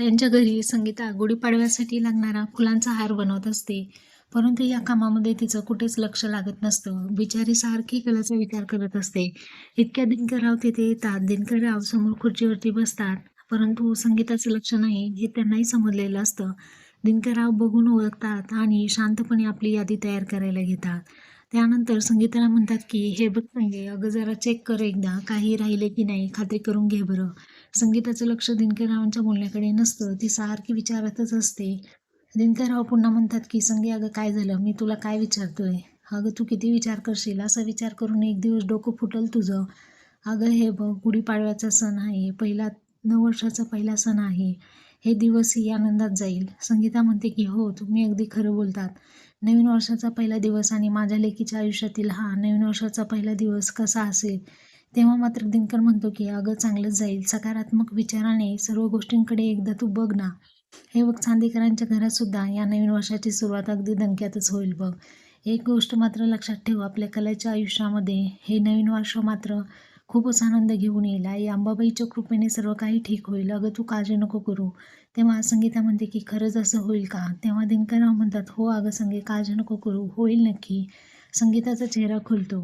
यांच्या घरी संगीता गुढीपाडव्यासाठी लागणारा फुलांचा हार बनवत असते. परंतु या कामामध्ये तिचं कुठेच लक्ष लागत नसतं. बिचारी सारखी कलाचा विचार करत असते. इतक्या दिनकरराव तिथे येतात. दिनकरराव समोर खुर्चीवरती बसतात. परंतु संगीताचं लक्ष नाही हे त्यांनाही समजलेलं असतं. दिनकरराव बघून ओळखतात आणि शांतपणे आपली यादी तयार करायला घेतात. त्यानंतर संगीताला म्हणतात की हे बघ संगे अगं जरा चेक कर एकदा काही राहिले की नाही खात्री करून घे बरं. संगीताचं लक्ष दिनकररावांच्या बोलण्याकडे नसतं ती सारखी विचारतच असते. दिनकरराव पुन्हा म्हणतात की संगे अगं काय झालं? मी तुला काय विचारतोय? अगं तू किती विचार करशील? असा विचार करून एक दिवस डोकं फुटल तुझं. अगं हे बघ गुढीपाडव्याचा सण आहे पहिला नऊ वर्षाचा पहिला सण आहे. हे दिवसही आनंदात जाईल. संगीता म्हणते की हो तुम्ही अगदी खरं बोलतात. नवीन वर्षाचा पहिला दिवस आणि माझ्या लेकीच्या आयुष्यातील हा नवीन वर्षाचा पहिला दिवस कसा असेल? तेव्हा मात्र दिनकर म्हणतो की अगं चांगलंच जाईल. सकारात्मक विचाराने सर्व गोष्टींकडे एकदा तू बघ ना. हे बघ चांदेकरांच्या घरात सुद्धा या नवीन वर्षाची सुरुवात अगदी दणक्यातच होईल बघ. एक गोष्ट मात्र लक्षात ठेव आपल्या कलेच्या आयुष्यामध्ये हे नवीन वर्ष मात्र खूपच आनंद घेऊन येईल. आई अंबाबाईच्या कृपेने सर्व काही ठीक होईल. अगं तू काळजी नको करू. तेव्हा संगीता म्हणते की खरंच असं होईल का? तेव्हा दिनकरराव म्हणतात हो अगं संगे काळजी नको करू. होईल नक्की. संगीताचा चेहरा खुलतो.